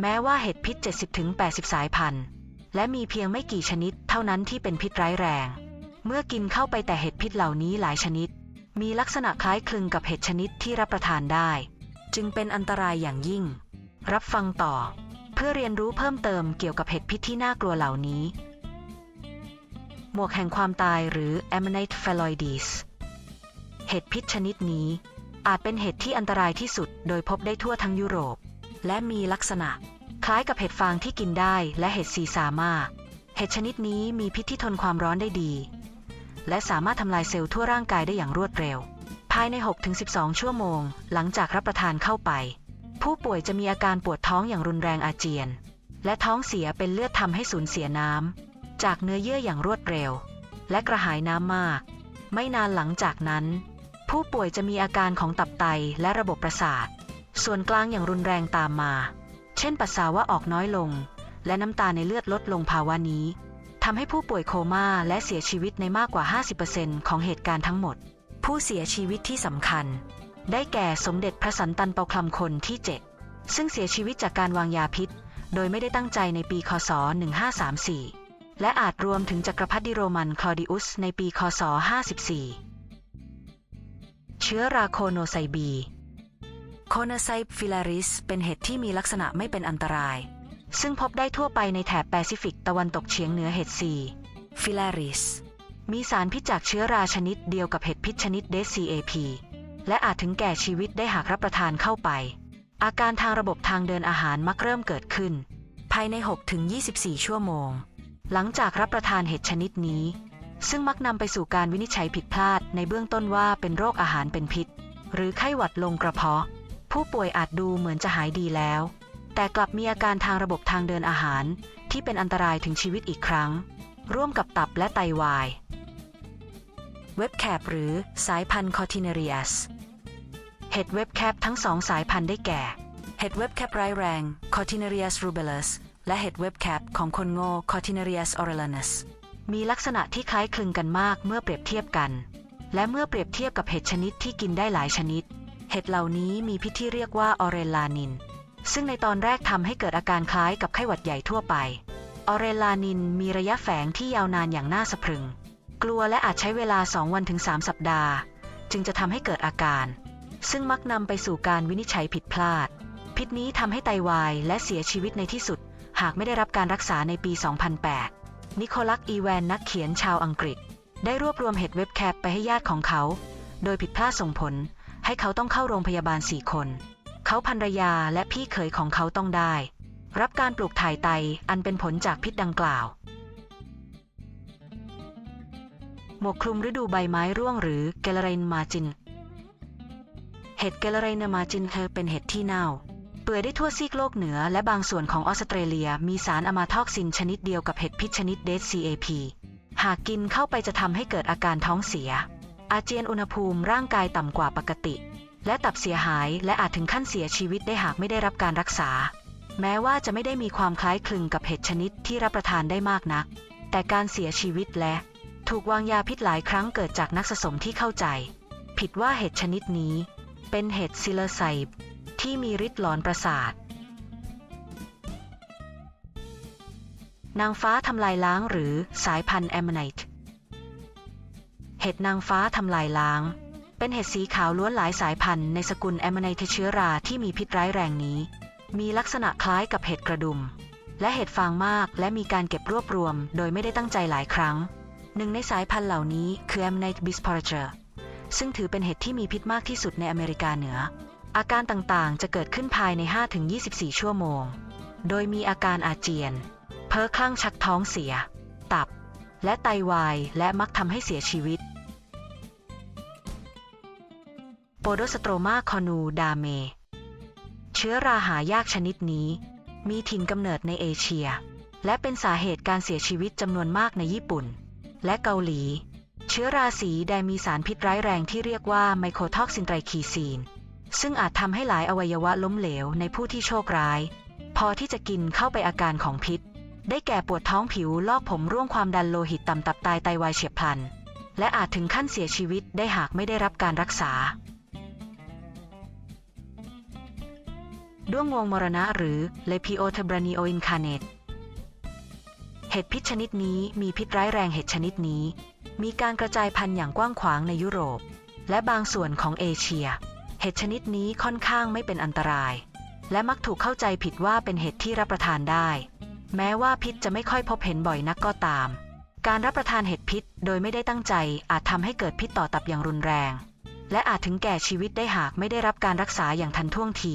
แม้ว่าเห็ดพิษ 70-80 สายพันธุ์ และมีเพียงไม่กี่ชนิดเท่านั้นที่เป็นพิษร้ายแรง เมื่อกินเข้าไปแต่เห็ดพิษเหล่านี้หลายชนิด มีลักษณะคล้ายคลึงกับเห็ดชนิดที่รับประทานได้ จึงเป็นอันตรายอย่างยิ่ง รับฟังต่อ เพื่อเรียนรู้เพิ่มเติมเกี่ยวกับเห็ดพิษที่น่ากลัวเหล่านี้ หมวกแห่งความตายหรือ Ammonite phalloides เห็ดพิษชนิดนี้อาจเป็นเห็ดที่อันตรายที่สุดโดยพบได้ทั่วทั้งยุโรป และมีลักษณะ คล้ายกับเห็ดฟางที่กินได้และเห็ดซีซามา เห็ดชนิดนี้มีพิษที่ทนความร้อนได้ดี และสามารถทำลายเซลล์ทั่วร่างกายได้อย่างรวดเร็ว ภายใน 6-12 ชั่วโมง หลังจากรับประทานเข้าไป ผู้ป่วยจะมีอาการปวดท้องอย่างรุนแรงอาเจียน และท้องเสียเป็นเลือดทำให้สูญเสียน้ำจากเนื้อเยื่ออย่างรวดเร็ว และกระหายน้ำมาก ไม่นานหลังจากนั้น ผู้ป่วยจะมีอาการของตับไตและระบบประสาท ส่วนกลางอย่างรุนแรงตามมา เช่นปัสสาวะออกน้อยลง และน้ำตาในเลือดลดลงภาวะนี้ทำให้ผู้ป่วยโคม่าและเสียชีวิตในมากกว่า 50%ของเหตุการณ์ทั้งหมด ผู้เสียชีวิตที่สำคัญ ได้แก่สมเด็จพระสันตันเปาคลำคนที่ 7 ซึ่งเสียชีวิตจากการวางยาพิษ โดยไม่ได้ตั้งใจในปีคศ 1534 และอาจรวมถึงจักรพรรดิโรมันคลอดิอุสในปีคศ 54 เชื้อราโคโนไซบี โคโนไซฟิลาริสเป็นเห็ดที่มีลักษณะไม่เป็นอันตราย ซึ่งพบได้ทั่วไปในแถบแปซิฟิกตะวันตกเฉียงเหนือเห็ดซีฟิลาริสมีสารพิษจากเชื้อราชนิดเดียวกับเห็ดพิษชนิดเดซีเอพีและอาจถึงแก่ชีวิตได้หากรับประทานเข้าไป อาการทางระบบทางเดินอาหารมักเริ่มเกิดขึ้น ภายใน 6-24 ชั่วโมง หลังจากรับประทานเห็ดชนิดนี้ ซึ่งมักนำไปสู่การวินิจฉัยผิดพลาดในเบื้องต้นว่าเป็นโรคอาหารเป็นพิษ หรือไข้หวัดลงกระเพาะ ผู้ป่วยอาจดูเหมือนจะหายดีแล้ว แต่กลับมีอาการทางระบบทางเดินอาหารที่เป็นอันตรายถึงชีวิตอีกครั้ง ร่วมกับตับและไตวาย เว็บแคปหรือสายพันธุ์คอติเนเรียสเห็ดเว็บแคปทั้งสองสายพันธุ์ได้แก่ เห็ดเว็บแคปร้ายแรง Cotinerius rubellus และเห็ดเว็บแคปของคนโง่ Cotinerius orellanus มีลักษณะที่คล้ายคลึงกันมากเมื่อเปรียบเทียบกัน และเมื่อเปรียบเทียบกับเห็ดชนิดที่กินได้หลายชนิด เห็ดเหล่านี้มีพิษที่เรียกว่าออเรลานิน ซึ่งในตอนแรกทำให้เกิดอาการคล้ายกับไข้หวัดใหญ่ทั่วไป ออเรลานินมีระยะแฝงที่ยาวนานอย่างน่าสะพรึง กลัวและอาจใช้เวลา 2 วันถึง 3 สัปดาห์ จึงจะทำให้เกิดอาการ ซึ่งมักนำไปสู่การวินิจฉัยผิดพลาด พิษนี้ทำให้ไตวายและเสียชีวิตในที่สุด หากไม่ได้รับการรักษาในปี 2008 นิโคลัสอีแวนนักเขียนชาวอังกฤษ ได้รวบรวมเห็ดเว็บแคปไปให้ญาติของเขา โดยผิดพลาดส่งผล ให้เขาต้องเข้าโรงพยาบาล4คน เขาภรรยาและพี่เขยของเขาต้องได้ รับการปลูกถ่ายไตอันเป็นผลจากพิษดังกล่าว หมวกคลุมฤดูใบไม้ร่วงหรือเกลเรนมาจิน เห็ดเกลเรนมาจินเธอเป็นเห็ดที่เน่า เปื่อยได้ทั่วซีกโลกเหนือและบางส่วนของออสเตรเลียมีสารอะมาทอกซินชนิดเดียวกับเห็ดพิษชนิดเดซ CAP หากกินเข้าไปจะทำให้เกิดอาการท้องเสีย อาเจียนอุณหภูมิร่างกายต่ำกว่าปกติ และตับเสียหายและอาจถึงขั้นเสียชีวิตได้หากไม่ได้รับการรักษา แม้ว่าจะไม่ได้มีความคล้ายคลึงกับเห็ดชนิดที่รับประทานได้มากนัก แต่การเสียชีวิตและ ถูกวางยาพิษหลายครั้งเกิดจากนักสะสมที่เข้าใจ ผิดว่าเห็ดชนิดนี้ เป็นเห็ดซิลไซบที่มีฤทธิ์หลอนประสาทนางฟ้าทำลายล้างหรือสายพันธุ์แอมไนต์ ห็ดนางฟ้าทำลายล้าง เป็นเห็ดสีขาวล้วนหลายสายพันธุ์ในสกุลแอมไนต์เชื้อราที่มีพิษร้ายแรงนี้ มีลักษณะคล้ายกับเห็ดกระดุม และเห็ดฟางมากและมีการเก็บรวบรวม โดยไม่ได้ตั้งใจหลายครั้ง หนึ่งในสายพันธุ์เหล่านี้คือ Ammonite bisporger ซึ่งถือเป็นเห็ดที่มีพิษมากที่สุดในอเมริกาเหนือ อาการต่างๆ จะเกิดขึ้นภายใน 5-24 ชั่วโมง โดยมีอาการอาเจียน เพ้อคลั่งชักท้องเสีย ตับ และไตวาย และมักทำให้เสียชีวิต โปโดสโตรมาคอนูดาเมเชื้อราหายากชนิดนี้ มีถิ่นกำเนิดในเอเชีย และเป็นสาเหตุการเสียชีวิตจำนวนมากในญี่ปุ่น และเกาหลี เชื้อราสีแดงมีสารพิษร้ายแรงที่เรียกว่าไมโครท็อกซินไตรคีซีน ซึ่งอาจทำให้หลายอวัยวะล้มเหลวในผู้ที่โชคร้าย พอที่จะกินเข้าไปอาการของพิษ ได้แก่ปวดท้องผิวลอกผมร่วงความดันโลหิตต่ำตับตายไตวายเฉียบพลัน และอาจถึงขั้นเสียชีวิตได้หากไม่ได้รับการรักษา ด้วงวงมรณะหรือ Lepiotebranio incarnate เห็ดพิษชนิดนี้มีพิษร้ายแรงเห็ดชนิดนี้ มีการกระจายพันธุ์อย่างกว้างขวางในยุโรป และบางส่วนของเอเชีย เห็ดชนิดนี้ค่อนข้างไม่เป็นอันตราย และมักถูกเข้าใจผิดว่าเป็นเห็ดที่รับประทานได้ แม้ว่าพิษจะไม่ค่อยพบเห็นบ่อยนักก็ตาม การรับประทานเห็ดพิษโดยไม่ได้ตั้งใจอาจทำให้เกิดพิษต่อตับอย่างรุนแรง และอาจถึงแก่ชีวิตได้หากไม่ได้รับการรักษาอย่างทันท่วงที